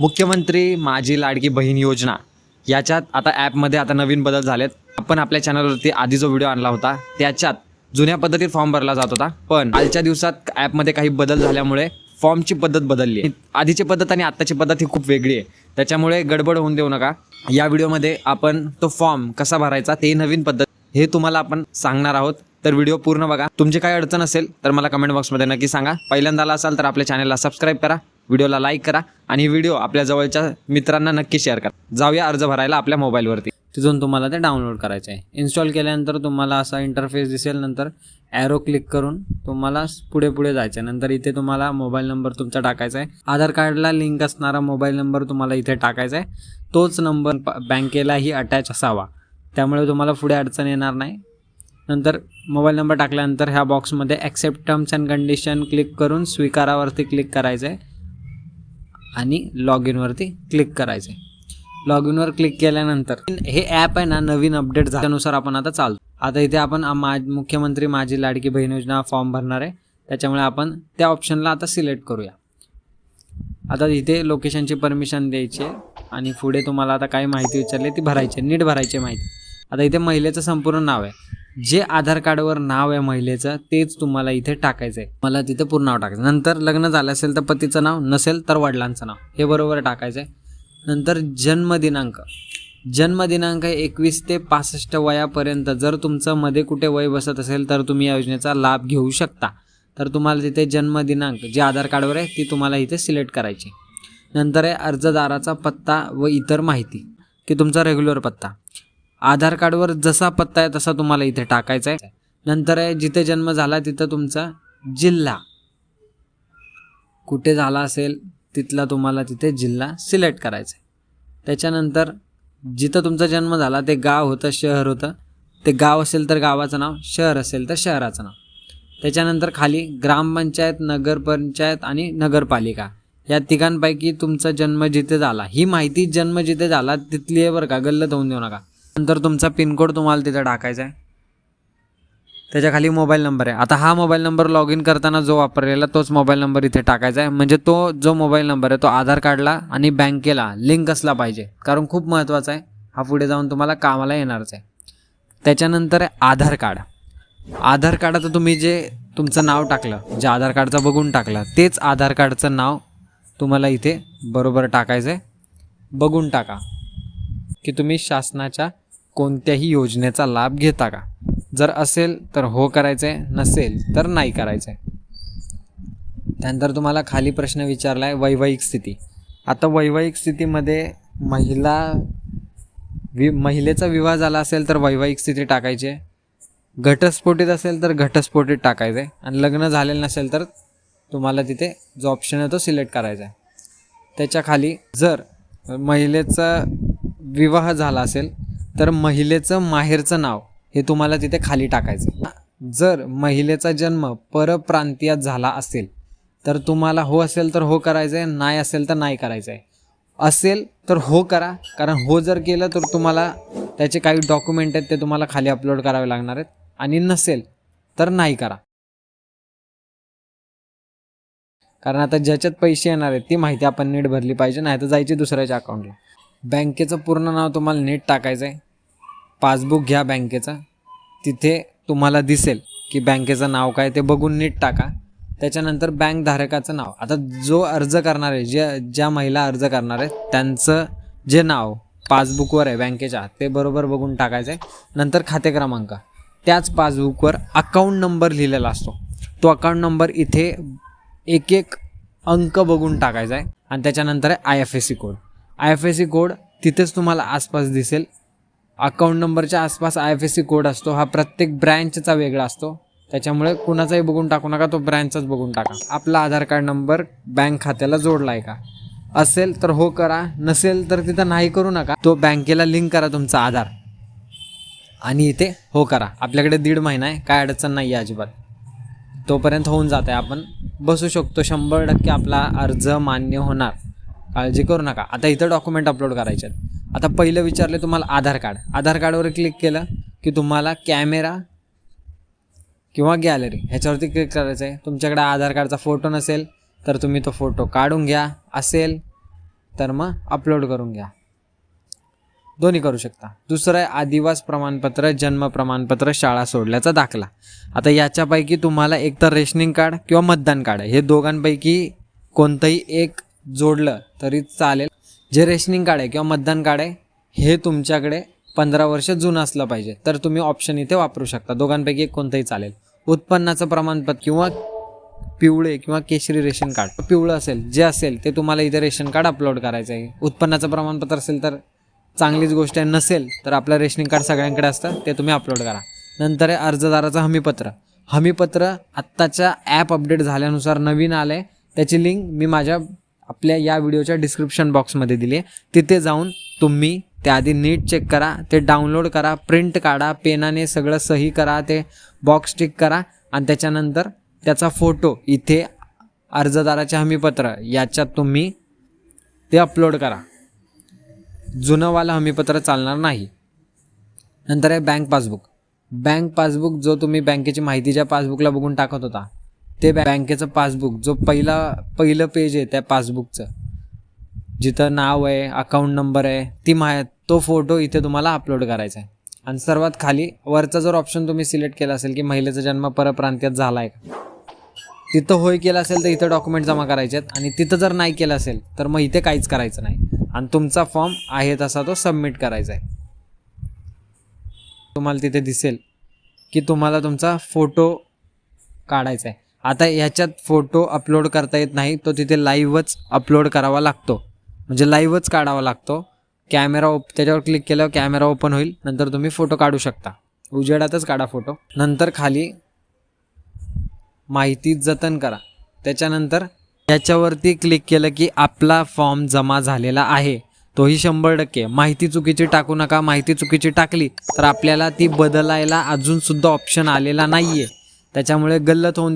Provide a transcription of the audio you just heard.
मुख्यमंत्री माझी लाडकी बहीण योजना. याच्यात आता ॲपमध्ये आता नवीन बदल झालेत. आपण आपल्या चॅनलवरती आधी जो व्हिडिओ आणला होता त्याच्यात जुन्या पद्धतीत फॉर्म भरला जात होता. पण कालच्या दिवसात ॲपमध्ये काही बदल झाल्यामुळे फॉर्मची पद्धत बदलली आहे. आधीची पद्धत आणि आत्ताची पद्धत ही खूप वेगळी आहे. त्याच्यामुळे गडबड होऊन देऊ नका. या व्हिडिओमध्ये आपण तो फॉर्म कसा भरायचा ते नवीन पद्धत हे तुम्हाला आपण सांगणार आहोत. तर व्हिडिओ पूर्ण बघा. तुमची काही अडचण असेल तर मला कमेंट बॉक्समध्ये नक्की सांगा. पहिल्यांदा आला असाल तर आपल्या चॅनलला सबस्क्राईब करा. व्हिडिओला लाईक करा आणि व्हिडिओ आपल्या जवळच्या मित्रांना नक्की शेअर करा. जाऊया अर्ज भरायला आपल्या मोबाईलवरती. तिथून तुम्हाला ते डाउनलोड करायचं आहे. इन्स्टॉल केल्यानंतर तुम्हाला असा इंटरफेस दिसेल. नंतर ॲरो क्लिक करून तुम्हाला पुढे पुढे जायचं आहे. नंतर इथे तुम्हाला मोबाईल नंबर तुमचा टाकायचा आहे. आधार कार्डला लिंक असणारा मोबाईल नंबर तुम्हाला इथे टाकायचा आहे. तोच नंबर बँकेलाही अटॅच असावा. त्यामुळे तुम्हाला पुढे अडचण येणार नाही. नंतर मोबाईल नंबर टाकल्यानंतर ह्या बॉक्समध्ये accept terms and condition click करून स्वीकारावरती क्लिक करायचं आहे. आणि लॉग इनवरती क्लिक करायचं आहे लॉग इनवर क्लिक केल्यानंतर हे ॲप आहे ना नवीन अपडेट झाल्यानुसार आपण आता चालतो. आता इथे आपण मा मुख्यमंत्री माझी लाडकी बहीण योजना फॉर्म भरणार आहे. त्याच्यामुळे आपण त्या ऑप्शनला आता सिलेक्ट करूया. आता इथे लोकेशनची परमिशन द्यायची आहे आणि पुढे तुम्हाला आता काय माहिती विचारली ती भरायची आहे, नीट भरायची माहिती. आता इथे महिलेचं संपूर्ण नाव आहे. जे आधार कार्डवर नाव आहे महिलेचं तेच तुम्हाला इथे टाकायचं आहे मला तिथे पूर्ण नाव टाकायचं नंतर लग्न झालं असेल तर पतीचं नाव नसेल तर वडिलांचं नाव. हे बरोबर टाकायचं आहे नंतर जन्मदिनांक. जन्मदिनांक एकवीस ते पासष्ट वयापर्यंत जर तुमचं मध्ये कुठे वय बसत असेल तर तुम्ही या योजनेचा लाभ घेऊ शकता. तर तुम्हाला तिथे जन्मदिनांक जे आधार कार्डवर आहे ती तुम्हाला इथे सिलेक्ट करायची. नंतर आहे अर्जदाराचा पत्ता व इतर माहिती. की तुमचा रेग्युलर पत्ता. आधार कार्डवर जसा पत्ता आहे तसा तुम्हाला इथे टाकायचा आहे. नंतर आहे जिथे जन्म झाला तिथं तुमचा जिल्हा. कुठे झाला असेल तिथला तुम्हाला तिथे जिल्हा सिलेक्ट करायचा आहे. त्याच्यानंतर जिथं तुमचा जन्म झाला ते गाव होतं शहर होतं. ते गाव असेल तर गावाचं नाव शहर असेल तर शहराचं नाव. त्याच्यानंतर खाली ग्रामपंचायत नगरपंचायत आणि नगरपालिका. या तिघांपैकी तुमचा जन्म जिथे झाला ही माहिती जन्म जिथे झाला तिथली आहे बरं का गल्लत होऊन देऊ नका. नंतर तुमचा पिनकोड तुम्हाला तिथं टाकायचा आहे. त्याच्याखाली मोबाईल नंबर आहे. आता हा मोबाईल नंबर लॉग इन करताना जो वापरलेला तोच मोबाईल नंबर इथे टाकायचा आहे. म्हणजे तो जो मोबाईल नंबर आहे तो आधार कार्डला आणि बँकेला लिंक असला पाहिजे. कारण खूप महत्त्वाचा आहे. हा पुढे जाऊन तुम्हाला कामाला येणारच आहे. त्याच्यानंतर आहे आधार कार्ड. आधार कार्डाचं तुम्ही जे तुमचं नाव टाकलं जे आधार कार्डचं बघून टाकलं तेच आधार कार्डचं नाव तुम्हाला इथे बरोबर टाकायचं आहे. बघून टाका. की तुम्ही शासनाच्या कोणत्याही योजनेचा लाभ घेता का? जर असेल तर हो करायचं आहे नसेल तर नाही करायचं आहे त्यानंतर तुम्हाला खाली प्रश्न विचारला आहे वैवाहिक स्थिती. आता वैवाहिक स्थितीमध्ये महिला वि महिलेचा विवाह झाला असेल तर वैवाहिक स्थिती टाकायची आहे. असेल तर घटस्फोटीत टाकायचं आहे आणि लग्न झालेलं नसेल तर तुम्हाला तिथे जो ऑप्शन आहे तो सिलेक्ट करायचा आहे. त्याच्याखाली जर महिलेचा विवाह झाला असेल तर महिलेचं माहेरचं नाव हे तुम्हाला तिथे खाली टाकायचं आहे. जर महिलेचा जन्म परप्रांतीयात झाला असेल तर तुम्हाला हो असेल तर हो करायचं आहे नाही असेल तर नाही करायचं आहे असेल तर हो करा कारण हो जर केलं तर तुम्हाला त्याचे काही डॉक्युमेंट आहेत ते तुम्हाला खाली अपलोड करावे लागणार आहेत. आणि नसेल तर नाही करा. कारण आता ज्याच्यात पैसे येणार आहेत ती माहिती आपण नीट भरली पाहिजे नाही तर जायची दुसऱ्याच्या अकाउंटला बँकेचं पूर्ण नाव तुम्हाला नीट टाकायचं आहे पासबुक घ्या बँकेचा. तिथे तुम्हाला दिसेल की बँकेचं नाव काय ते बघून नीट टाका. त्याच्यानंतर बँक धारकाचं नाव. आता जो अर्ज करणार आहे ज्या ज्या महिला अर्ज करणार आहेत त्यांचं जे नाव पासबुकवर आहे बँकेच्या ते बरोबर बघून टाकायचं आहे नंतर खाते क्रमांक. त्याच पासबुकवर अकाउंट नंबर लिहिलेला असतो. तो अकाउंट नंबर इथे एक एक अंक बघून टाकायचा आहे आणि त्याच्यानंतर आहे I F S C code I F S C code तिथेच तुम्हाला आसपास दिसेल अकाउंट नंबरच्या आसपास I F S C code असतो. हा प्रत्येक ब्रँचचा वेगळा असतो. त्याच्यामुळे कुणाचाही बघून टाकू नका तो ब्रँचच बघून टाका. आपला आधार कार्ड नंबर बँक खात्याला जोडला आहे का? असेल तर हो करा नसेल तर तिथं नाही करू नका. तो बँकेला लिंक करा तुमचा आधार. आणि इथे हो करा. आपल्याकडे दीड महिना आहे काय अडचण नाही आहे अजिबात. तोपर्यंत होऊन जात आहे आपण बसू शकतो. शंभर टक्के आपला अर्ज मान्य होणार. काळजी करू नका. आता इथं डॉक्युमेंट अपलोड करायचे आहेत. आता पहिलं विचारलं तुम्हाला आधार कार्ड. आधार कार्डवर क्लिक केलं की तुम्हाला कॅमेरा किंवा गॅलरी ह्याच्यावरती क्लिक करायचं आहे. तुमच्याकडे आधार कार्डचा फोटो नसेल तर तुम्ही तो फोटो काढून घ्या. असेल तर मग अपलोड करून घ्या. दोन्ही करू शकता. दुसरं आहे आदिवास प्रमाणपत्र जन्म प्रमाणपत्र शाळा सोडल्याचा दाखला. आता याच्यापैकी तुम्हाला एकतर रेशनिंग कार्ड किंवा मतदान कार्ड हे दोघांपैकी कोणतंही एक जोडलं तरी चालेल. जे रेशनिंग कार्ड आहे किंवा मतदान कार्ड आहे हे तुमच्याकडे पंधरा वर्ष जुनं असलं पाहिजे. तर तुम्ही ऑप्शन इथे वापरू शकता. दोघांपैकी एक कोणतंही चालेल. उत्पन्नाचं प्रमाणपत्र किंवा पिवळे किंवा केशरी रेशन कार्ड पिवळं असेल जे असेल ते तुम्हाला इथे रेशन कार्ड अपलोड करायचं आहे. उत्पन्नाचं प्रमाणपत्र असेल तर चांगलीच गोष्ट आहे. नसेल तर आपलं रेशनिंग कार्ड सगळ्यांकडे असतं ते तुम्ही अपलोड करा. नंतर आहे अर्जदाराचं हमीपत्र. हमीपत्र आत्ताच्या ॲप अपडेट झाल्यानुसार नवीन आलं आहे त्याची लिंक मी माझ्या आपल्या या व्हिडिओच्या डिस्क्रिप्शन बॉक्समध्ये दिली आहे. तिथे जाऊन तुम्ही त्याआधी नीट चेक करा ते डाउनलोड करा प्रिंट काढा पेनाने सगळं सही करा ते बॉक्स टिक करा आणि त्याच्यानंतर त्याचा फोटो इथे अर्जदाराचे हमीपत्र याच्यात तुम्ही ते अपलोड करा. जुनंवालं हमीपत्र चालणार नाही. नंतर आहे बँक पासबुक बँक पासबुक जो तुम्ही बँकेची माहिती ज्या पासबुकला बघून टाकत होता. ते बँकेचं पासबुक जो पहिला पहिलं पेज आहे त्या पासबुकचं. जिथं नाव आहे अकाउंट नंबर आहे ती माहि तो फोटो इथे तुम्हाला अपलोड करायचा आहे. आणि सर्वात खाली वरचा जर ऑप्शन तुम्ही सिलेक्ट केला असेल की महिलेचा जन्म परप्रांत्यात झाला आहे का? तिथं होय केलं असेल तर इथं डॉक्युमेंट जमा करायचे आहेत. आणि तिथं जर नाही केलं असेल तर मग इथे काहीच करायचं नाही. आणि तुमचा फॉर्म आहे तसा तो सबमिट करायचा आहे. तुम्हाला तिथे दिसेल की तुम्हाला तुमचा फोटो काढायचा आहे. आता ह्याच्यात फोटो अपलोड करता येत नाही तो तिथे लाईव्हच अपलोड करावा लागतो. म्हणजे लाईव्हच काढावा लागतो. कॅमेरा ओप त्याच्यावर क्लिक केल्यावर कॅमेरा ओपन होईल नंतर तुम्ही फोटो काढू शकता. उजेडातच काढा फोटो नंतर खाली माहिती जतन करा. त्याच्यानंतर याच्यावरती क्लिक केलं की आपला फॉर्म जमा झालेला आहे. तोही शंभर टक्के. माहिती चुकीची टाकू नका. माहिती चुकीची टाकली तर आपल्याला ती बदलायला अजूनसुद्धा ऑप्शन आलेला नाही आहे त्याच्यामुळे गल्लत होऊन